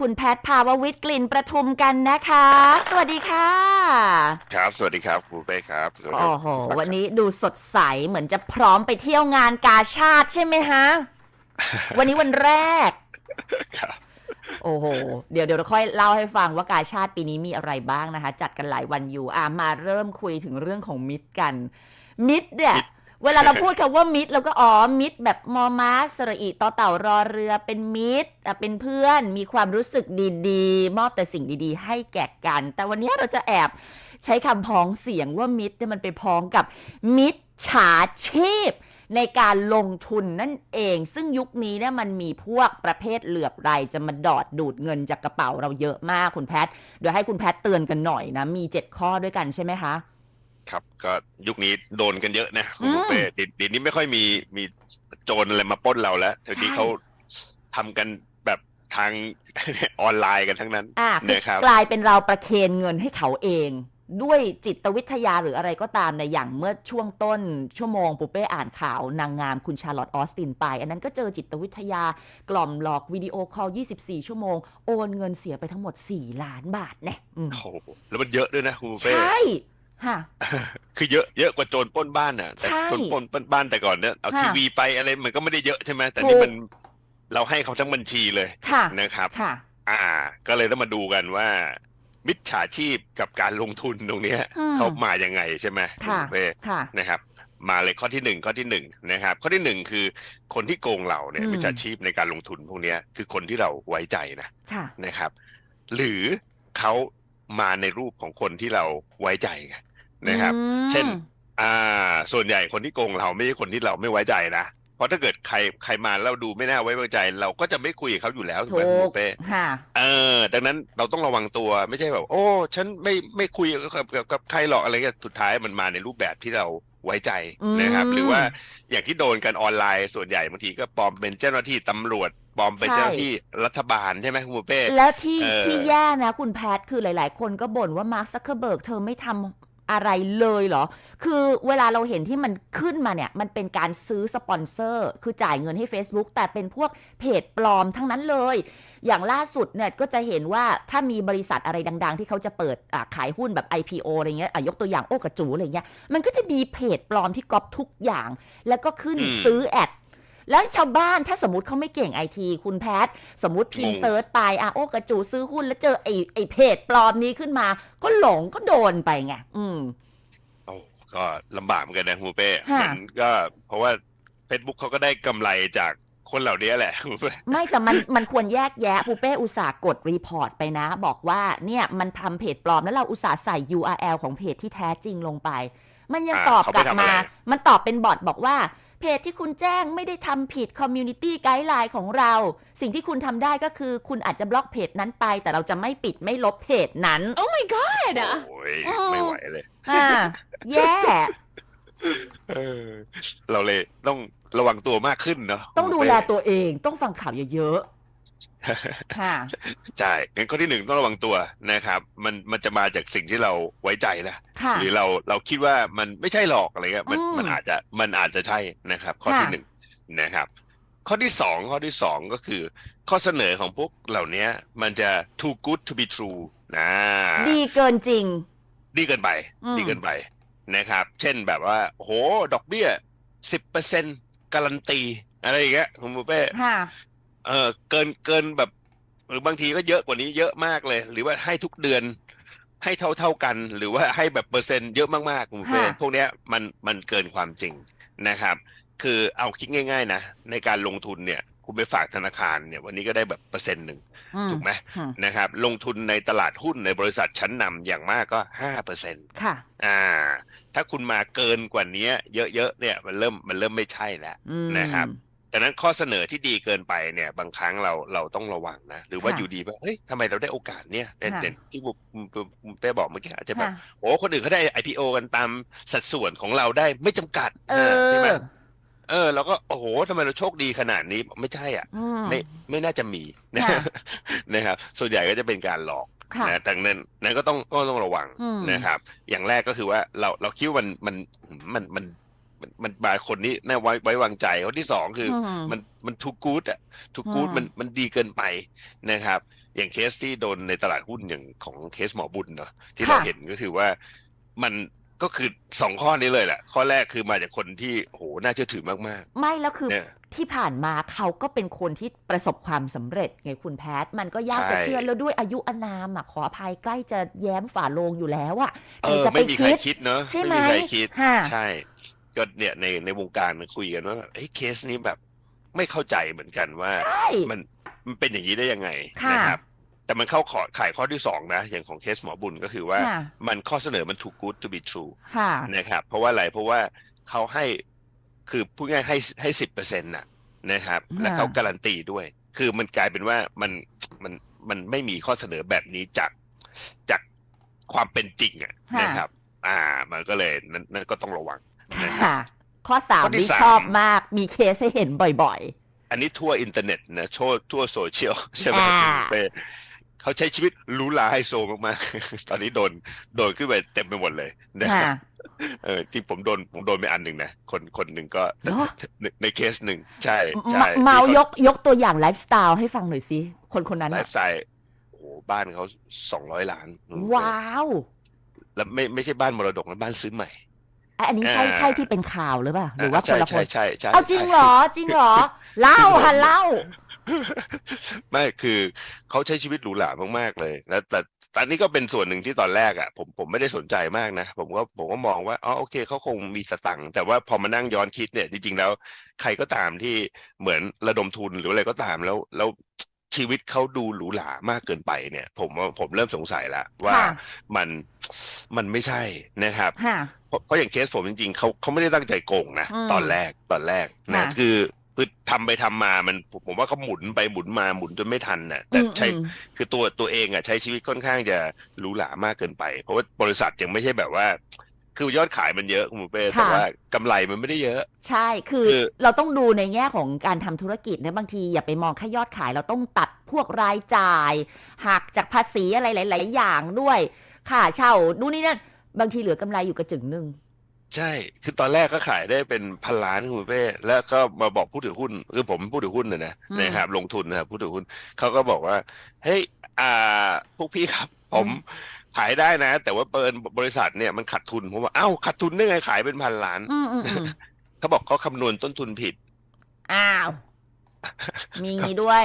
คุณแพทย์ภาววิทย์กลิ่นประทุมกันนะคะ สวัสดีค่ะ ครับ สวัสดีครับครูเป้ครับสวัสดีครัโอ้บโหคุณฟังวันนี้ดูสดใสเหมือนจะพร้อมไปเที่ยวงานกาชาติใช่ไหมฮะ วันนี้วันแรก ครับ โอ้โห เดี๋ยวเดี๋ยวเราค่อยเล่าให้ฟังว่ากาชาติปีนี้มีอะไรบ้างนะคะ จัดกันหลายวันอยู่อะมาเริ่มคุยถึงเรื่องของมิตรกัน มิตรเนี่ย เวลาเราพูดคำว่ามิตรเราก็อ๋อมิตรแบบมอมาสระอีต่อเต่ารอเรือเป็นมิตรเป็นเพื่อนมีความรู้สึกดีๆ มอบแต่สิ่งดีๆ ให้แก่กัน แต่วันนี้เราจะแอบใช้คำพ้องเสียงว่ามิตรเนี่ยมันไปพ้องกับมิตรฉาชีพในการลงทุนนั่นเอง ซึ่งยุคนี้เนี่ยมันมีพวกประเภทเหลือบไรจะมาดอดดูดเงินจากกระเป๋าเราเยอะมากคุณแพทย์เดี๋ยวให้คุณแพทย์เตือนกันหน่อยนะ มี 7 ข้อด้วยกันใช่ไหมคะ ครับก็ยุคนี้โดนกันเยอะนะคุณอืมเป้เดี๋ยวเดี๋ยวนี้ไม่ค่อยมีมีโจรอะไรมาปล้นเราแล้วเดี๋ยวนี้ใช่เขาทำกันแบบทางออนไลน์กันทั้งนั้นอะคือนะครับกลายเป็นเราประเคนเงินให้เขาเอง ด้วยจิตวิทยาหรืออะไรก็ตามในอย่างเมื่อช่วงต้นชั่วโมงปุเป้อ่านข่าวนางงามคุณชาร์ลอตออสตินไป อันนั้นก็เจอจิตวิทยากล่อมหลอกวิดีโอคอล 24 ชั่วโมง โอนเงินเสียไปทั้งหมด 4 ล้านบาทแน่อืมโอ้โหแล้วมันเยอะด้วยนะคุณเป้ใช่ ค่ะคือเยอะเยอะกว่าโจรปล้นบ้านน่ะแต่ใช่โจรปล้นปล้นบ้านแต่ก่อนเนี่ยเอาค่ะทีวีไปอะไรมันก็ไม่ได้เยอะใช่ไหมแต่ถูนี่กมันเราให้เขาทั้งบัญชีเลยค่ะนะครับค่ะอ่า ก็เลยต้องมาดูกันว่า มิจฉาชีพกับการลงทุนตรงเนี้ยอืมเขามายังไงใช่ไหมค่ะณเป้ค่ะนะครับมาเลยข้อที่หนึ่งข้อที่หนึ่งนะครับ ข้อที่หนึ่งคือคนที่โกงเราเนี่ยอืมมิจฉาชีพในการลงทุนพวกเนี้ยคือคนที่เราไว้ใจนะค่ะนะครับ หรือเขา มาในรูปของคนที่เราไว้ใจไงนะครับอืมเช่น อ่า ส่วนใหญ่คนที่โกงเราไม่ใช่คนที่เราไม่ไว้ใจนะเพราะถ้าเกิดใครใครมาแล้วดูไม่น่าไว้วางใจ เราก็จะไม่คุยกับเขาอยู่แล้วถูกถูไหมคุณกเป้ค่ะเออ ดังนั้นเราต้องระวังตัวไม่ใช่แบบ โอ้ ฉันไม่ไม่คุยกับกับกับใครหรอกอะไรเงี้ยสุดท้ายมันมาในรูปแบบที่เราไว้ใจอืมนะครับ หรือว่าอย่างที่โดนกันออนไลน์ส่วนใหญ่บางทีก็ปลอมเป็นเจ้าหน้าที่ตำรวจ ปลอมเป็นใช่ เจ้าหน้าที่รัฐบาลใช่ไหมคุณปูเป้ แล้วที่เออ ที่แย่นะคุณแพทคือหลาย ๆ คนก็บ่นว่ามาร์คซักเคอร์เบิร์กเธอไม่ทำอะไรเลยเหรอ คือเวลาเราเห็นที่มันขึ้นมาเนี่ย มันเป็นการซื้อสปอนเซอร์ คือจ่ายเงินให้ Facebook แต่เป็นพวกเพจปลอมทั้งนั้นเลย อย่างล่าสุดเนี่ยก็จะเห็นว่าถ้ามีบริษัทอะไรดัง ๆ ที่เขาจะเปิดอาขายหุ้นแบบ IPO อะไรเงี้ยอะยกตัวอย่างโอกระจูอะไรเงี้ย มันก็จะมีเพจปลอมที่ก๊อปทุกอย่าง แล้วก็ขึ้นอืม ซื้อแอด แล้วชาวบ้านถ้าสมมติเขาไม่เก่งไอทีคุณแพท สมมติพิมพ์งงเซิร์ชไปอะโอ้กระจูซื้อหุ้นแล้วเจอไอไอเพจปลอมนี้ขึ้นมา ก็หลงก็โดนไปไงอืมโอ้ก็ลำบากเหมือนกันนะคุณปูเป้ค่ะมันก็เพราะว่า Facebook เขาก็ได้กำไรจากคนเหล่านี้แหละคุณปูเป้ไม่แต่มันมันควรแยกแยะปูเป้อุตส่าห์กดรีพอร์ตไปนะ บอกว่าเนี่ยมันทำเพจปลอมแล้วเราอุตส่าห์ใส่ URL ของเพจที่แท้จริงลงไป มันยังอ่าตอบเขากไปลับทำอะไรมา มันตอบเป็นบอทบอกว่า เพจที่คุณแจ้งไม่ได้ทำผิดคอมมูนิตี้ไกด์ไลน์ของเรา สิ่งที่คุณทำได้ก็คือคุณอาจจะบล็อกเพจนั้นไป แต่เราจะไม่ปิดไม่ลบเพจนั้น Oh my god! โอ้ยอืมไม่ไหวเลยอ่าแย่เออเราเลยต้องระวังตัวมากขึ้นเนาะต้องคุณดูปูเป้แลตัวเองต้องฟังข่าวเยอะๆ ค่ะ ใช่งั้นข้อที่หนึ่งต้องระวังตัวนะครับ มันมันจะมาจากสิ่งที่เราไว้ใจนะค่ะ หรือเราเราคิดว่ามันไม่ใช่หรอกอะไรเงี้ยมันอืมมันอาจจะมันอาจจะใช่นะครับ ข้อค่ะ ที่หนึ่งนะครับ ข้อที่สองข้อที่สองก็คือ ข้อเสนอของพวกเหล่านี้มันจะ too good to be true นะ ดีเกินจริง ดีเกินไป อืมดีเกินไปนะครับ เช่นแบบว่า โห ดอกเบี้ยสิบเปอร์เซ็นการันตี อะไรอย่างเงี้ยคุณปูเป้ค่ะ เออเกินเกินแบบ หรือบางทีก็เยอะกว่านี้เยอะมากเลย หรือว่าให้ทุกเดือน ให้เท่าเท่ากัน หรือว่าให้แบบเปอร์เซ็นต์เยอะมากๆคุณเป้ค่ะพวกเนี้ยมันมันเกินความจริงนะครับ คือเอาคิดง่าย ๆ นะ ในการลงทุนเนี่ย คุณไปฝากธนาคารเนี่ย วันนี้ก็ได้แบบเปอร์เซ็นต์หนึ่งอืมถูกไหมอืมนะครับ ลงทุนในตลาดหุ้นในบริษัทชั้นนำอย่างมากก็ห้าเปอร์เซ็นต์ค่ะ อ่า ถ้าคุณมาเกินกว่านี้เยอะๆเนี่ย มันเริ่มมันเริ่มไม่ใช่แล้วอืมนะครับ ดังนั้นข้อเสนอที่ดีเกินไปเนี่ยบางครั้งเราเราต้องระวังนะ หรือว่าค่ะอยู่ดีว่าเฮ้ยทำไมเราได้โอกาสเนี่ยเด่นค่ะเด่นที่บุบุเป้บอกเมื่อกี้อาจจะแบบค่ะโอ้คนอื่นเขาได้ IPO กันตามสัดส่วนของเราได้ไม่จำกัดเอใช่ไหมอเออเราก็โอ้โหทำไมเราโชคดีขนาดนี้ไม่ใช่อะอืมไม่ไม่น่าจะมีนะค่ะนะครับส่วนใหญ่ก็จะเป็นการหลอกค่ะนะดังนั้นนั้นก็ต้องก็ต้องระวังอืมนะครับ อย่างแรกก็คือว่าเราเราคิดว่ามันมันมันมัน มันมันบางคนนี้น่าไว้ไว้วางใจคนที่สองคืออมมันมันทูกูดอะทูกูดอืมมันมันดีเกินไปนะครับ อย่างเคสที่โดนในตลาดหุ้นอย่างของเคสหมอบุญเนาะที่เราเห็นก็คือว่ามันก็คือสองข้อนี้เลยแหละ ข้อแรกคือมาจากคนที่โอ้โหน่าเชื่อถือมากไม่แล้วคือๆเนี่ยที่ผ่านมาเขาก็เป็นคนที่ประสบความสำเร็จไงคุณแพท มันก็ยากจะใช่เชื่อแล้วด้วยอายุอานามอะขออภัยใกล้จะแย้มฝาโลงอยู่แล้วอะเอใครอจะไปไม่มีใครคิดคิดเนอะใช่ไหมไม่มีใครคิดค่ะใช่ ก็เนี่ยในในวงการมันคุยกันว่าแบบเฮ้ยเคสนี้แบบไม่เข้าใจเหมือนกันว่าใช่มันมันเป็นอย่างนี้ได้ยังไงค่ะนะครับแต่มันเข้าขอขายข้อที่สองนะ อย่างของเคสหมอบุญก็คือว่าค่ะมันข้อเสนอมัน too good to be true ค่ะนะครับ เพราะว่าอะไรเพราะว่าเขาให้คือพูดง่ายๆให้ให้สิบเปอร์เซ็นต์น่ะนะครับค่ะแล้วเขาการันตีด้วย คือมันกลายเป็นว่ามันมันมันไม่มีข้อเสนอแบบนี้จากจากความเป็นจริงอะนะครับ อ่า มันก็เลยนั่นนั่นก็ต้องระวังนะ ครับค่ะ ข้อสามข้อที่นี่สาม ชอบมากมีเคสให้เห็นบ่อย อันนี้ทั่วอินเทอร์เน็ตนะทั่วทั่วโซเชียลใช่ไหมอ่า เป้เขาใช้ชีวิตหรูหราไฮโซมากๆ ตอนนี้โดนโดนขึ้นไปเต็มไปหมดเลยนะๆคค่ะรับเออที่ผมโดนผมโดนไปอันหนึ่งนะคนคนหนึ่งก็เหรอ ในในเคสหนึ่งใช่เมาใช่เมาที่ข ยกยกตัวอย่างไลฟ์สไตล์ให้ฟังหน่อยสิ คนคนนั้นไลอะฟ์สไตล์โอ้โหบ้านเขาสองร้อยล้านว้าว แล้วไม่ไม่ใช่บ้านมรดกนะบ้านซื้อใหม่ อะอันนี้ใช่อ่าใช่ที่เป็นข่าวหรือเปล่าหรือว่าคใช่นละคใช่นใช่ใช่เอาจริงเหรอจริงเหรอเล่าค่ะเล่า ไม่คือเขาใช้ชีวิตหรูหรามากๆเลยแล้วแต่แต่อันนี้ก็เป็นส่วนหนึ่งที่ตอนแรกอะผมผมไม่ได้สนใจมากนะ ผมก็ผมก็มองว่าอ๋อโอเคเขาคงมีสตังค์แต่ว่าพอมานั่งย้อนคิดเนี่ยจริงๆแล้ว ใครก็ตามที่เหมือนระดมทุนหรืออะไรก็ตามแล้วแล้วชีวิตเขาดูหรูหรามากเกินไปเนี่ย ผมว่าผมเริ่มสงสัยแล้วว่าค่ะมันมันไม่ใช่นะครับค่ะ เพราะเพราะอย่างเคสผมจริงๆเขาเขาไม่ได้ตั้งใจโกงนะ อืมตอนแรกตอนแรกนะค่ะ คือคือทำไปทำมามันผมผมว่าเขาหมุนไปหมุนมาหมุนจนไม่ทันน่ะแต่อืมใช้ อืม คือตัวตัวเองอะใช้ชีวิตค่อนข้างจะหรูหรามากเกินไป เพราะว่าบริษัทยังไม่ใช่แบบว่า คือยอดขายมันเยอะคุณหมูเป้แต่ค่ะ ว่ากำไรมันไม่ได้เยอะ ใช่ คือคือ เราต้องดูในแง่ของการทำธุรกิจนะบางทีอย่าไปมองแค่ยอดขาย เราต้องตัดพวกรายจ่าย หักจากภาษีอะไรหลาย ๆ อย่างด้วย ค่าเช่านู่นนี่นั่น บางทีเหลือกำไรอยู่กระจึงหนึ่งใช่ คือตอนแรกก็ขายได้เป็นพันล้านคุณหมูเป้แล้วก็มาบอกผู้ถือหุ้น คือผมผู้ถือหุ้นนะนะอืมนะครับ ลงทุนนะครับผู้ถือหุ้นเขาก็บอกว่า เฮ้ย อ่า พวกพี่ครับ ผมขายได้นะ แต่ว่าเปิดบริษัทเนี่ยมันขาดทุน ผมว่า เอ้าขาดทุนได้ไงขายเป็นพันล้านอืมอืมอืมเขาบอกเขาคำนวณต้นทุนผิด อ้าว มีงี้ด้วย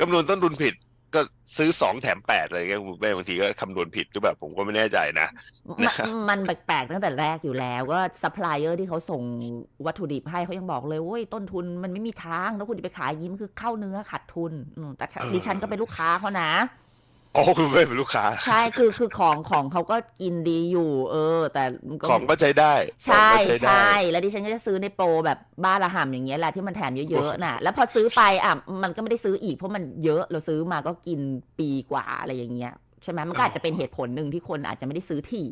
คำนวณต้นทุนผิด ก็ซื้อสองแถมแปดอะไรเงี้ยคุณแม่บางทีก็คำนวณผิดหรือแบบผมก็ไม่แน่ใจนะมันมันแปลกๆตั้งแต่แรกอยู่แล้ว ก็ซัพพลายเออร์ที่เขาส่งวัตถุดิบให้เขายังบอกเลยเว้ยต้นทุนมันไม่มีทาง แล้วคุณจะไปขายยิ้มนคือเข้าเนื้อขาดทุนอืมแต่เออดิฉันก็เป็นลูกค้าเขานะ โอ้คุณแม่เป็นลูกค้า ใช่คือคือของของเขาก็กินดีอยู่ เออ แต่มันก็ของก็ใช้ได้ใช่ของก็ใช้ได้ใช่แล้วดิฉันก็จะซื้อในโปรแบบบ้าละห่ำอย่างเงี้ยแหละที่มันแถมเยอะๆน่ะ แล้วพอซื้อไปอะมันก็ไม่ได้ซื้ออีกเพราะมันเยอะเราซื้อมาก็กินปีกว่าอะไรอย่างเงี้ยใช่ไหมมันก็อาจจะเป็นเหตุผลหนึ่งที่คนอาจจะไม่ได้ซื้อถี่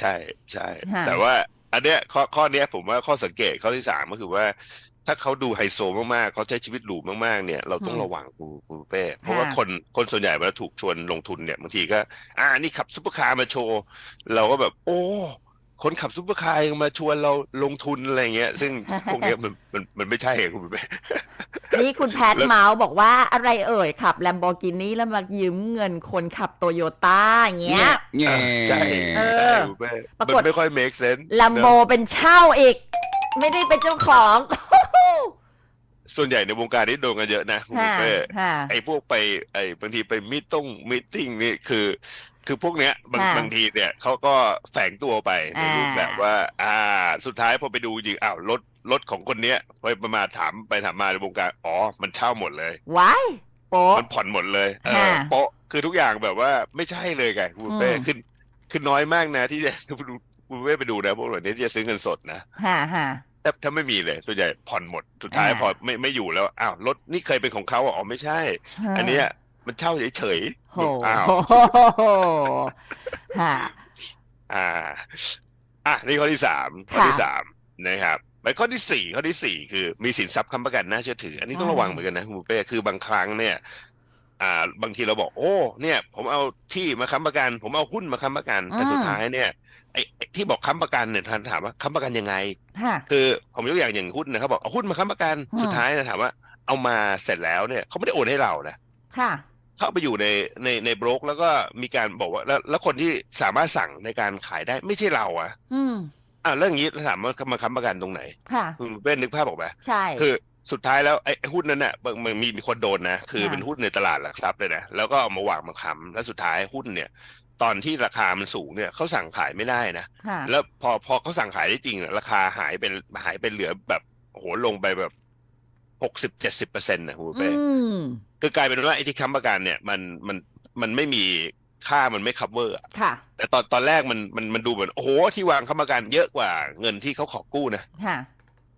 ใช่ใช่ค่ะแต่ว่าอันเนี้ยข้อข้อเนี้ยผมว่าข้อสังเกตข้อที่สามก็คือว่า ถ้าเขาดูไฮโซมากๆเขาใช้ชีวิตหรูมากๆเนี่ยเราต้องระวังคุณคุณเป้เพราะว่าคนคนส่วนใหญ่เวลาถูกชวนลงทุนเนี่ยบางทีก็ อ่านี่ขับซุปเปอร์คาร์มาโชว์ เราก็แบบ โอ้ คนขับซุปเปอร์คาร์ยังมาชวนเราลงทุนอะไรเงี้ย ซึ่งพวกเนี้ยมันมันมันไม่ใช่ไงคุณเป้นี่คุณแพทแล้วเมาส์บอกว่าอะไรเอ่ยขับแลมโบกินีแล้วมายืมเงินคนขับโตโยต้าอย่างเงี้ยแง่ใช่เออใช่คุณเป้ปรากฏมันไม่ค่อย make sense แลมโบเป็นเช่าอีก ไม่ได้เป็นเจ้าของ ส่วนใหญ่ในวงการนี้โดนกันเยอะนะคุณค่ะเป้ค่ะไอ้พวกไปไอ้บางทีไปมิตงมิติ้งนี่คือ คือพวกเนี้ยบางค่ะบางทีเนี่ยเขาก็แฝงตัวไปในอ่ารูรูปแบบว่า อ่า สุดท้ายพอไปดูจริงอ้าวรถรถของคนเนี้ยไปประมาณถามไปถามมาในวงการอ๋อ มันเช่าหมดเลยไว้โป๊ะมันผ่อนหมดเลยเออค่ะโป๊ะคือทุกอย่างแบบว่าไม่ใช่เลยไงคุณเป้อืมขึ้นคือน้อยมากนะ ที่จะคุณเป้ไปดูนะพวกเหล่านี้ที่จะซื้อเงินสดนะฮ่าฮ่า ถ้าถ้าไม่มีเลยส่วนใหญ่ผ่อนหมดสุดท้ายอ่า พอไม่ไม่อยู่แล้วอ้าวรถนี่เคยเป็นของเขาอะอ๋อไม่ใช่ อันเนี้ยมันเช่าเฉยโหๆอ้าวฮ่าอ่า อะนี่ข้อที่สามข้อค่ะที่สามนะครับไปข้อที่สี่ข้อที่สี่คือมีสินทรัพย์ค้ำประกันน่าเชื่อถือ อันนี้ต้องอืมระวังเหมือนกันนะคุณปุ้เป้คือบางครั้งเนี่ย อ่า บางทีเราบอกโอ้ เนี่ย ผมเอาที่มาค้ำประกัน ผมเอาหุ้นมาค้ำประกันแต่อืมสุดท้ายเนี่ยไอ้ไอ้ที่บอกค้ำประกันเนี่ยท่านถามว่าค้ำประกันยังไง ค่ะ คือผมยกอย่างอย่างหุ้นนะเขาบอกเอาหุ้นมาค้ำประกันอืม สุดท้ายนะถามว่าเอามาเสร็จแล้วเนี่ยเขาไม่ได้โอนให้เรานะค่ะ เข้าไปอยู่ในในในบล็อกแล้วก็มีการบอกว่าแล้วแล้วคนที่สามารถสั่งในการขายได้ไม่ใช่เราอะอืม อะเรื่องอย่างนี้ถามว่ามาค้ำประกันตรงไหนค่ะ คุณเป็นนึกภาพออกไหมใช่ คือ สุดท้ายแล้วไอ้ไอ้หุ้นนั้นน่ะมันมันมีมีคนโดนนะ คือค่ะเป็นหุ้นในตลาดหลักทรัพย์เลยนะแล้วก็เอามาวางมาค้ำแล้วสุดท้ายหุ้นเนี่ย ตอนที่ราคามันสูงเนี่ยเขาสั่งขายไม่ได้นะค่ะแล้วพอพอเขาสั่งขายได้จริงอะราคาหายเป็นหายเป็นเหลือแบบโอ้โหลงไปแบบหกสิบเจ็ดสิบเปอร์เซ็นต์นะคุณอืเป้มคือกลายเป็นว่าไอ้ที่ค้ำประกันเนี่ยมันมันมันไม่มีค่ามันไม่ cover อะค่ะ แต่ตอนตอนแรกมันมันมันดูเหมือนโอ้โหที่วางค้ำประกันเยอะกว่าเงินที่เขาขอกู้นะ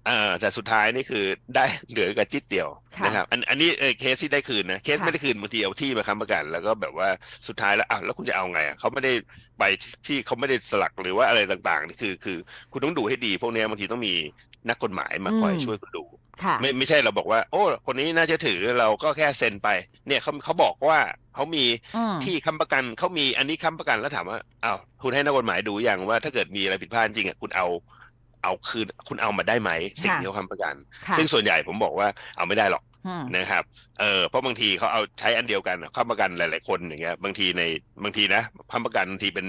ค่ะอ่าแต่สุดท้ายนี่คือได้เหลือกระจิตเดียวค่ะนะครับอันอันนี้เออเคสที่ได้คืนนะเคสค่ะ ไม่ได้คืนบางทีเอาที่มาค้ำประกัน แล้วก็แบบว่าสุดท้ายแล้วอะแล้วคุณจะเอาไงอะเขาไม่ได้ไปที่เขาไม่ได้สลักหรือว่าอะไรต่างๆนี่คือคือคุณต้องดูให้ดี พวกเนี้ยบางทีต้องมีนักกฎหมายมาคอยอืมช่วยคุณดู ค่ะ ไม่ไม่ใช่เราบอกว่า โอ้คนนี้น่าจะถือเราก็แค่เซ็นไป เนี่ยเขาเขาบอกว่าเขามีอืมที่ค้ำประกันเขามีอันนี้ค้ำประกันแล้วถามว่าอ้าวคุณให้นักกฎหมายดูอย่างว่าถ้าเกิดมีอะไรผิดพลาดจริงอะคุณเอา เอาคืนคุณเอามาได้ไหมสิ่งที่เขาค้ำประกันค่ะซึ่งส่วนใหญ่ผมบอกว่าเอาไม่ได้หรอกอืมนะครับ เออเพราะบางทีเขาเอาใช้อันเดียวกันอะค้ำประกันหลาย ๆ คนอย่างเงี้ย บางทีในบางทีนะค้ำประกันบางทีเป็น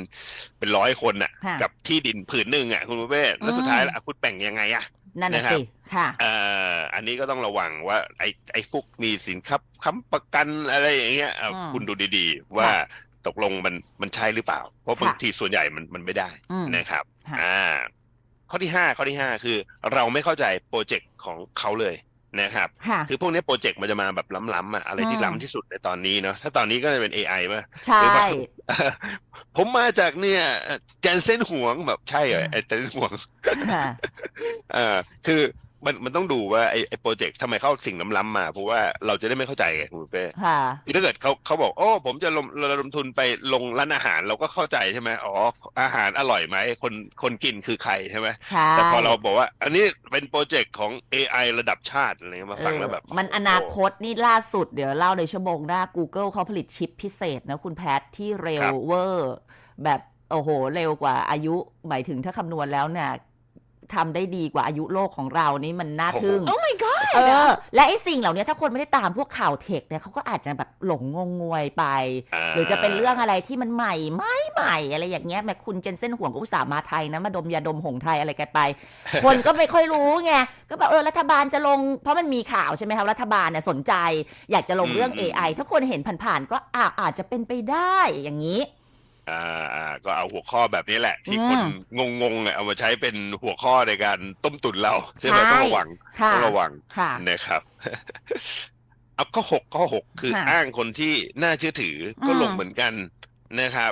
เป็นร้อยคนน่ะค่ะกับที่ดินผืนหนึ่งอะคุณประเวศแล้วสุดท้ายแล้วอะคุณแบ่งยังไงอะนั่นน่ะนะครับสิค่ะเอ่ออันนี้ก็ต้องระวังว่าไอ้ไอ้พวกมีสินค้าค้ำประกันอะไรอย่างเงี้ยเอ่ออมคุณดูดีๆ ว่าตกลงมันมันใช่หรือเปล่า เพราะบางค่ะทีส่วนใหญ่มันมันไม่ได้อืมนะครับค่ะอ่า ข้อที่ห้าข้อที่ห้าคือเราไม่เข้าใจโปรเจกต์ของเขาเลยนะครับ ค่ะ คือพวกนี้โปรเจกต์มันจะมาแบบล้ำๆอะอะไรที่อืม ล้ำที่สุดในตอนนี้เนาะถ้าตอนนี้ก็จะเป็น AI ป่ะ ใช่ หรือว่าผมมาจากเนี่ยแกนเส้นหวงแบบใช่เหรอไอ้แกนเส้นหวง ค่ะ เอ่าคือ มันมันต้องดูว่าไอ้ไอ้โปรเจกต์ทำไมเข้าสิ่งล้ำๆมา เพราะว่าเราจะได้ไม่เข้าใจไงคุณเป้ค่ะคือถ้าเกิดเขาเขาบอกโอ้ผมจะลงระดมทุนไปลงร้านอาหารเราก็เข้าใจใช่ไหมอ๋ออาหารอร่อยไหมคนคนกินคือใครใช่ไหมใช่แต่พอเราบอกว่า อันนี้เป็นโปรเจกต์ของ AI ระดับชาติอะไรเงี้ยมาฟังแล้วแบบเออมันอนาคตนี่ล่าสุดเดี๋ยวเล่าในชั่วโมงหน้า Google เขาผลิตชิปพิเศษนะคุณแพทที่เร็วครับเวอร์แบบโอ้โห เร็วกว่าอายุหมายถึงถ้าคำนวณแล้วเนี่ย ทำได้ดีกว่าอายุโลกของเรานี่มันน่าทึ่ง Oh my god เออ และไอ้สิ่งเหล่านี้ถ้าคนไม่ได้ตามพวกข่าวเทคเนี่ยเขาก็อาจจะแบบหลงงงงวยไป หรือจะเป็นเรื่องอะไรที่มันใหม่ไม่ใหม่อะไรอย่างเงี้ยแม่คุณเจนเซ่นห่วงก็อุตส่าห์มาไทยนะมาดมยาดมหงไทยอะไรกันไป คนก็ไม่ค่อยรู้ไงก็แบบเออรัฐบาลจะลง เพราะมันมีข่าวใช่ไหมครับรัฐบาลเนี่ยสนใจ อยากจะลงเรื่องอืม AI ถ้าคนเห็นผ่านๆก็อาอาจจะเป็นไปได้อย่างนี้ อ่าอ่าก็เอาหัวข้อแบบนี้แหละ ที่อืมคนงงๆเนี่ยเอามาใช้เป็นหัวข้อในการต้มตุ๋นเราใช่ไหมใช่ต้องระวังค่ะต้องระวังค่ะนะครับเอาข้อหกข้อหกคือค่ะอ้างคนที่น่าเชื่อถือก็อืมลงเหมือนกันนะครับ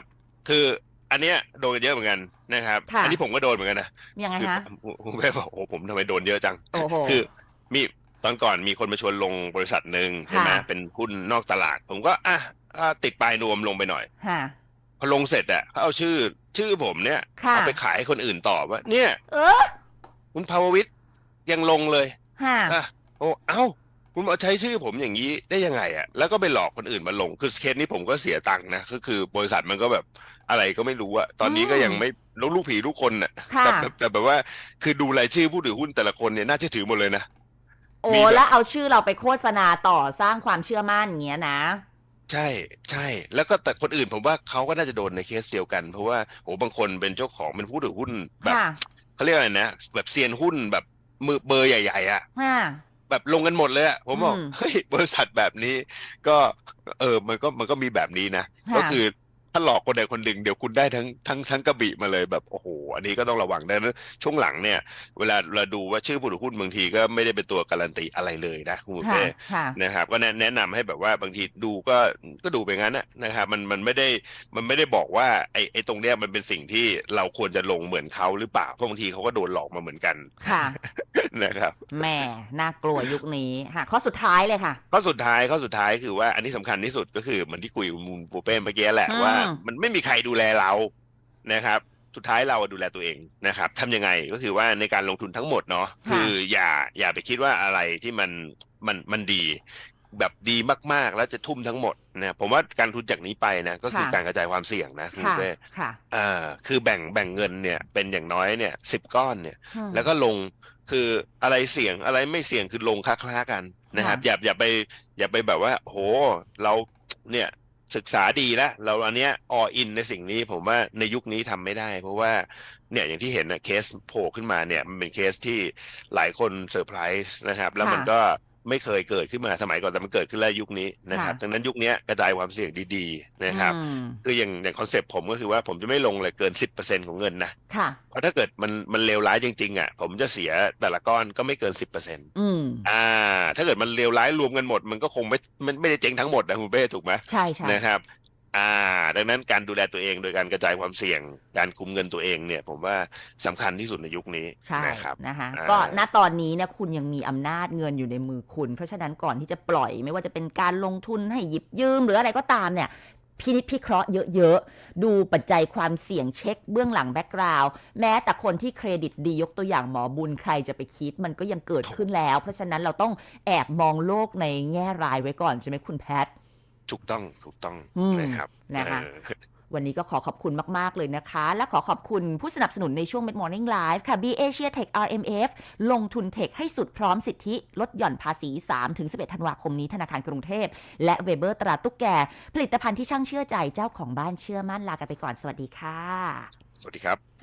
คืออันเนี้ยโดนกันเยอะเหมือนกันนะครับค่ะอันี้ผมก็โดนเหมือนกันนะยังไงคือฮะผมผมแม่บอกโอ้ผมทำไมโดนเยอะจังโอ้โหคือมีตอนก่อนมีคนมาชวนลงบริษัทหนึ่งใช่ไหมค่ะเป็นหุ้นนอกตลาด ผมก็อะอะติดปลายนวมลงไปหน่อยค่ะ พอลงเสร็จอะเขาเอาชื่อชื่อผมเนี่ยค่ะ เอาไปขายให้คนอื่นต่อว่าเนี่ย เออคุณภาววิทย์ยังลงเลยค่ะ อะโอ้เอ้า คุณมาใช้ชื่อผมอย่างนี้ได้ยังไงอะแล้วก็ไปหลอกคนอื่นมาลงคือเคสนี้ผมก็เสียตังค์นะก็คือบริษัทมันก็แบบอะไรก็ไม่รู้อะตอนนี้ก็ยังไม่ลูกลูกผีทุกคนน่ะค่ะ แต่แต่แต่แบบว่าคือดูรายชื่อผู้ถือหุ้นแต่ละคนเนี่ยน่าเชื่อถือหมดเลยนะ โอ้มีแบบ แล้วเอาชื่อเราไปโฆษณาต่อสร้างความเชื่อมั่นอย่างเงี้ยนะ ใช่ ใช่ แล้วก็แต่คนอื่นผมว่าเขาก็น่าจะโดนในเคสเดียวกัน เพราะว่าโอ้บางคนเป็นเจ้าของเป็นผู้ถือหุ้นแบบค่ะ เขาเรียกอะไรนะ แบบเซียนหุ้นแบบมือเบอร์ใหญ่ๆอะ ค่ะ แบบลงกันหมดเลยอะผมบอกอืมเฮ้ยบริษัทแบบนี้ ก็ เออมันก็มันก็มีแบบนี้นะค่ะก็คือ ถ้าหลอกคนใดคนหนึ่งเดี๋ยวคุณได้ทั้งทั้งทั้งกระบี่มาเลยแบบโอ้โหอันนี้ก็ต้องระวังดังนั้นช่วงหลังเนี่ย เวลาเราดูว่าชื่อผู้ถือหุ้นบางทีก็ไม่ได้เป็นตัวการันตีอะไรเลยนะคุณหมูค่ะเป้ค่ะนะครับ ก็แนะแนะนำให้แบบว่าบางทีดูก็ก็ดูไปงั้นนะนะครับมันมันไม่ได้มันไม่ได้บอกว่าไอ้ไอ้ตรงเนี้ยมันเป็นสิ่งที่เราควรจะลงเหมือนเขาหรือเปล่าเพราะบางทีเขาก็โดนหลอกมาเหมือนกันค่ะนะครับแหม่น่ากลัวยุคนี้ค่ะข้อสุดท้ายเลยค่ะข้อสุดท้ายข้อสุดท้ายคือว่าอันนี้สำคัญที่สุดก็คือเหมือนที่คุยกับมูลปูเป้เมื่อกี้แหละอืมว่ามันไม่มีใครดูแลเรานะครับ สุดท้ายเราดูแลตัวเองนะครับทำยังไงก็คือว่าในการลงทุนทั้งหมดเนาะค่ะคืออย่าอย่าไปคิดว่าอะไรที่มันมันมันดีแบบดีมาก ๆ แล้วจะทุ่มทั้งหมดนะผมว่าการทุนจากนี้ไปนะก็คือค่ะการกระจายความเสี่ยงนะคุณค่ะเป้ค่ะอ่าคือแบ่งแบ่งเงินเนี่ยเป็นอย่างน้อยเนี่ยสิบก้อนเนี่ยอืมแล้วก็ลงคืออะไรเสี่ยงอะไรไม่เสี่ยงคือลงคล้าๆกันนะครับค่ะอย่าอย่าไปอย่าไปแบบว่า โหเราเนี่ย ศึกษาดีแล้วเราอันเนี้ยออินในสิ่งนี้ผมว่าในยุคนี้ทำไม่ได้ เพราะว่าเนี่ยอย่างที่เห็นนะเคสโผล่ขึ้นมาเนี่ยมันเป็นเคสที่หลายคนเซอร์ไพรส์นะครับ แล้วมันก็ ไม่เคยเกิดขึ้นมาสมัยก่อนแต่มันเกิดขึ้นแล้วยุคนี้นะครับค่ะดังนั้นยุคเนี้ยกระจายความเสี่ยงดีๆนะครับอืมคืออย่างอย่างคอนเซปต์ผมก็คือว่าผมจะไม่ลงเลยเกิน 10%ของเงินนะค่ะเพราะถ้าเกิดมันมันเลวร้ายจริงๆอะผมจะเสียแต่ละก้อนก็ไม่เกิน 10%อืมอ่า ถ้าเกิดมันเลวร้ายรวมกันหมด มันก็คงไม่มันไม่ได้เจ๊งทั้งหมดนะคุณเป้ถูกไหมใช่ใช่นะครับ อ่า ดังนั้นการดูแลตัวเองโดยการกระจายความเสี่ยง การคุมเงินตัวเองเนี่ย ผมว่าสำคัญที่สุดในยุคนี้ใช่นะครับนะคะอ่าก็ณตอนนี้เนี่ยคุณยังมีอำนาจเงินอยู่ในมือคุณ เพราะฉะนั้นก่อนที่จะปล่อยไม่ว่าจะเป็นการลงทุนให้หยิบยืมหรืออะไรก็ตามเนี่ยพินิจพิเคราะห์เยอะๆ ดูปัจจัยความเสี่ยงเช็คเบื้องหลังแบ็กกราวด์แม้แต่คนที่เครดิตดียกตัวอย่างหมอบุญใครจะไปคิด มันก็ยังเกิดขึ้นแล้ว เพราะฉะนั้นเราต้องแอบมองโลกในแง่ร้ายไว้ก่อนใช่ไหมคุณแพท ถูกต้องถูกต้องอืมนะครับนะคะเออวันนี้ก็ขอขอบคุณมาก ๆ เลยนะคะ และขอขอบคุณผู้สนับสนุนในช่วง Mid Morning Live ค่ะ B Asia Tech RMF ลงทุนเทคให้สุดพร้อมสิทธิ ลดหย่อนภาษี 3-11 ธันวาคมนี้ธนาคารกรุงเทพ และเวเบอร์ตราตุ๊กแก ผลิตภัณฑ์ที่ช่างเชื่อใจเจ้าของบ้านเชื่อมั่นลากันไปก่อนสวัสดีค่ะ สวัสดีครับ